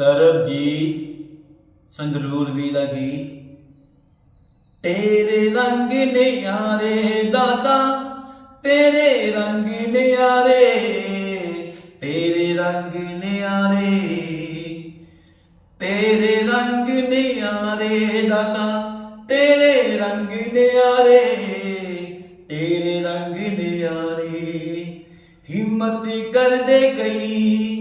ਸਰਬਜੀਤ ਸੰਗਰੂਰ ਵੀ ਦਾ ਗੀਤ। ਤੇਰੇ ਰੰਗ ਨਿਆਰੇ ਦਾਤਾ, ਤੇਰੇ ਰੰਗ ਨਿਆਰੇ ਤੇਰੇ ਰੰਗ ਨਿਆਰੇ ਤੇਰੇ ਰੰਗ ਨਿਆਰੇ ਦਾਤਾ, ਤੇਰੇ ਰੰਗ ਨਿਆਰੇ ਤੇਰੇ ਰੰਗ ਨਿਆਰੇ ਹਿੰਮਤ ਕਰਦੇ ਕਈ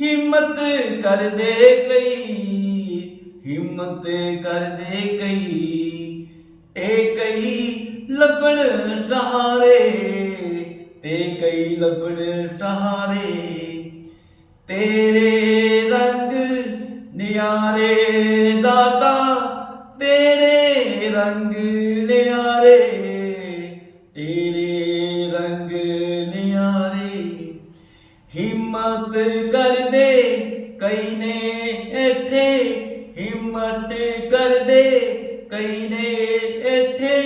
ਹਿੰਮਤ ਕਰਦੇ ਕਈ, ਹਿੰਮਤ ਕਰਦੇ ਕਈ। ਤੇ ਕਈ ਲੱਭਣ ਸਹਾਰੇ, ਤੇ ਕਈ ਲੱਭਣ ਸਹਾਰੇ। ਤੇਰੇ ਰੰਗ ਨਿਆਰੇ ਦਾਤਾ, ਤੇਰੇ ਰੰਗ ਨਿਆਰੇ। ਤੇਰੇ ਰੰਗ ਨਿਆਰੇ, ਹਿੰਮਤ ਕਰਦੇ ਕਈ ਨੇ ਇੱਥੇ,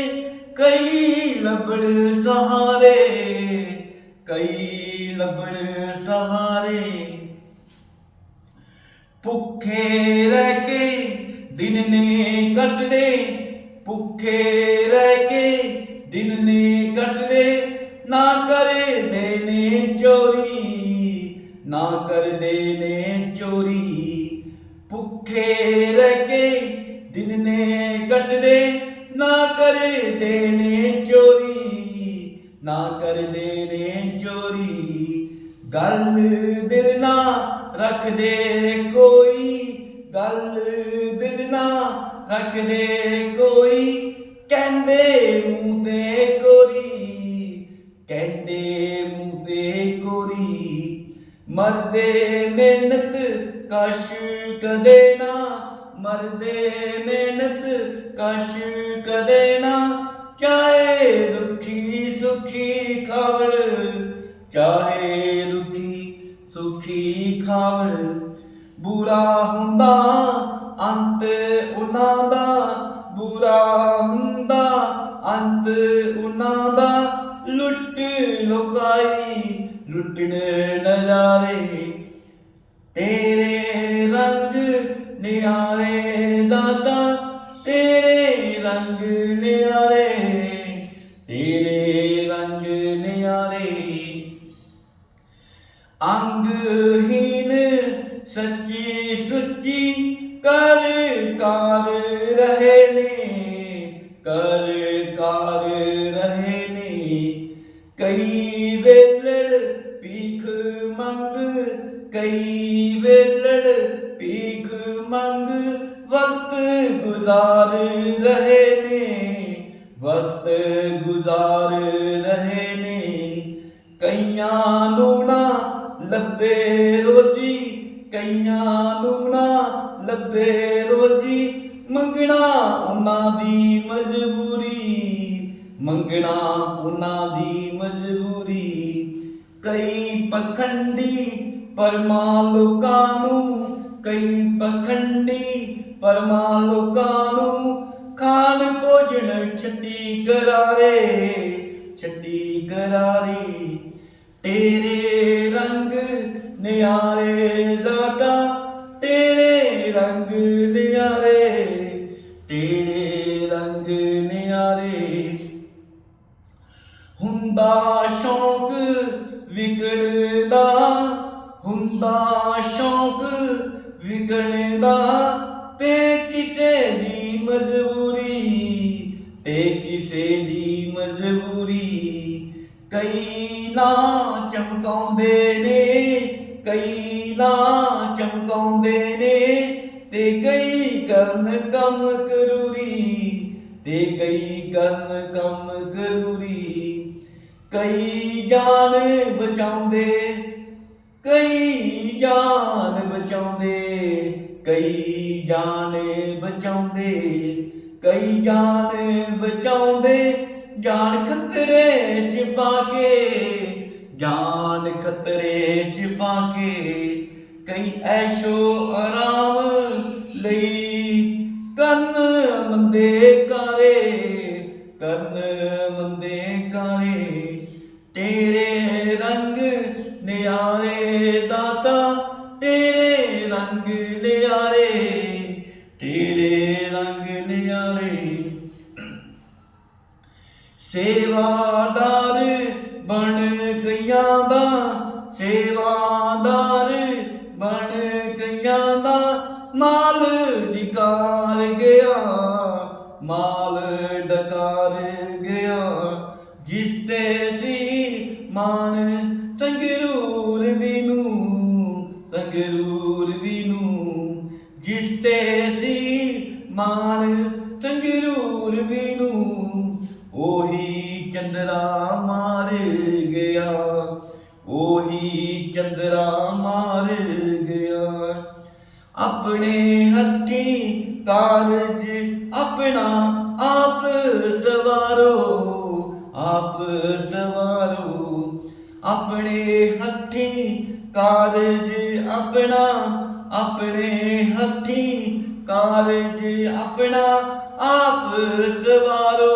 ਕਈ ਲੱਭਣ ਸਹਾਰੇ, ਕਈ ਲੱਭਣ ਸਹਾਰੇ। ਭੁੱਖੇ ਰਹਿ ਕੇ ਦਿਨ ਨੇ ਕੱਟਦੇ, ਭੁੱਖੇ ਰਹਿ ਕੇ ਦਿਨ ਨੇ ਕੱਟਦੇ, ਨਾ ਕਰਦੇ ਨੇ ਚੋਰੀ, ਨਾ ਕਰਦੇ ਨੇ ਚੋਰੀ। ਭੁੱਖੇ ਗੱਲ ਦਿਲ ਨਾ ਰੱਖਦੇ ਕੋਈ, ਗੱਲ ਦਿਲ ਨਾ ਰੱਖਦੇ ਕੋਈ। ਕਹਿੰਦੇ ਮੂੰਹ ਤੇ ਗੋਰੀ ਕਹਿੰਦੇ ਮੂੰਹ ਤੇ ਗੋਰੀ ਮਰਦੇ ਮਿਹਨਤ ਕਸ਼ ਕਦੇ ਨਾ, ਮਰਦੇ ਮਿਹਨਤ ਕਸ਼ ਕਦੇ ਨਾ। ਚਾਹੇ ਰੁੱਖੀ ਸੁਖੀ ਖਾਵੜ ਚਾਹੇ ਰੁੱਖੀ ਸੁਖੀ, ਖਾਵੜ, ਬੁਰਾ ਹੁੰਦਾ ਅੰਤ ਉਹਨਾਂ ਦਾ, ਬੁਰਾ ਹੁੰਦਾ ਅੰਤ ਉਹਨਾਂ ਦਾ। ਲੁੱਟ ਲੋਕਾਈ, ਲੁੱਟਣ ਨਜ਼ਾਰੇ, ਤੇਰੇ ਰੰਗ ਨਿਆਰੇ ਦਾਤਾ ਸੱਚੀ ਸੁੱਚੀ ਕਰ ਕਰ ਰਹੇ ਨੇ, ਕਰ ਕਰ ਰਹੇ ਨੇ। ਕਈ ਵੇਲੜ ਭੀਖ ਮੰਗ, ਕਈ ਵੇਲੜ ਭੀਖ ਮੰਗ, ਵਕਤ ਗੁਜ਼ਾਰ ਰਹੇ ਨੇ, ਵਕਤ ਗੁਜ਼ਾਰ ਰਹੇ ਨੇ। ਕਈਆਂ ਨੂੰ ਨਾ ਲੱਭੇ ਰੋਜੀ ਕਈਆਂ ਨੂੰ ਨਾ ਲੱਭੇ ਰੋਜੀ, ਮੰਗਣਾ ਉਹਨਾਂ ਦੀ ਮਜਬੂਰੀ, ਮੰਗਣਾ ਉਹਨਾਂ ਦੀ ਮਜਬੂਰੀ। ਕਈ ਪਖੰਡੀ ਪਰਮਾ ਲੋਕਾਂ ਨੂੰ, ਕਈ ਪਖੰਡੀ ਪਰਮਾ ਲੋਕਾਂ ਨੂੰ ਖਾਨ ਭੋਜਨ ਛੱਡੀ ਕਰਾਰੇ ਛੱਡੀ ਕਰਾਰੀ। ਤੇਰੇ ਰੰਗ ਨਿਆਰੇ ਹੁੰਦਾ ਸ਼ੌਕ ਵਿਗੜਦਾ ਹੁੰਦਾ ਸ਼ੌਕ ਵਿਗੜਦਾ ਤੇ ਕਿਸੇ ਦੀ ਮਜਬੂਰੀ, ਤੇ ਕਿਸੇ ਦੀ ਮਜਬੂਰੀ। ਕਈ ਨਾ ਚਮਕਾਉਂਦੇ ਨੇ, ਕਈ ਨਾ ਚਮਕਾਉਂਦੇ ਨੇ, ਤੇ ਕਈ ਕਰਨ ਕੰਮ ਕਰੂਰੀ, ਤੇ ਕਈ ਕਰਨ ਕੰਮ ਕਈ ਜਾਨ ਬਚਾਉਂਦੇ, ਕਈ ਜਾਨ ਬਚਾਉਂਦੇ, ਕਈ ਜਾਨ ਬਚਾਉਂਦੇ, ਕਈ ਜਾਨ ਬਚਾਉਂਦੇ, ਜਾਨ ਖਤਰੇ ਚ ਪਾ ਕੇ, ਜਾਨ ਖਤਰੇ ਚ ਪਾ ਕੇ, ਕਈ ਐਸ਼ੋ ਆਰਾਮ ਮੰਦੇ ਤੇਰੇ ਰੰਗ ਨਿਆਰੇ ਦਾਤਾ, ਤੇਰੇ ਰੰਗ ਰੰਗ ਨਿਆਰੇ, ਤੇਰੇ ਰੰਗ ਨਿਆਰੇ। ਸੇਵਾਦਾਰ ਬਣ ਗਈਆਂ ਦਾ, ਸੇਵਾਦਾਰ ਬਣ ਗਈਆਂ ਦਾ ਮਾਲ ਡਿਕਾਰ ਗਿਆ ਮਾਲ ਜਿਸ ਤੇ ਸੀ ਮਾਨ ਸੰਗਰੂਰ ਵੀ ਨੂੰ ਉਹੀ ਚੰਦਰਾ ਮਾਰ ਗਿਆ, ਉਹੀ ਚੰਦਰਾ ਮਾਰ ਗਿਆ। ਆਪਣੇ ਹੱਥੀ ਕਾਰਜ ਆਪਣਾ ਆਪ ਸਵਾਰੋ ਆਪ ਸਵਾਰੋ। ਆਪਣੇ ਹੱਥੀ ਕਾਰਜ ਆਪਣਾ ਆਪਣੇ ਹੱਥੀ ਕਾਰਜ ਆਪਣਾ ਆਪ ਸਵਾਰੋ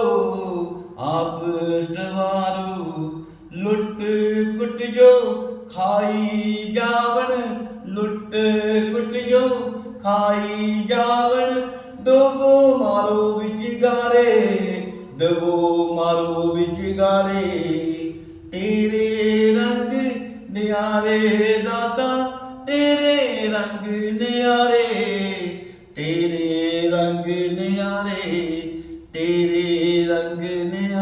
ਆਪ ਸਵਾਰੋ। ਲੁੱਟ ਕੁੱਟ ਜੋ ਖਾਈ ਜਾਵਣ, ਲੁੱਟ ਕੁੱਟ ਜੋ ਖਾਈ ਜਾਵਣ। ਡੋਬੋ ਮਾਰੋ ਵਿੱਚ ਗਾਰੇ ਡੋਬੋ ਮਾਰੋ ਵਿੱਚ ਗਾਰੇ ਤੇਰੇ ਰੰਗ ਨਿਆਰੇ ਦਾਤਾ ਰੰਗ ਨਿਆਰੇ ਤੇਰੇ ਰੰਗ ਨਿਆਰੇ ਤੇਰੇ ਰੰਗ ਨਿਆਰੇ।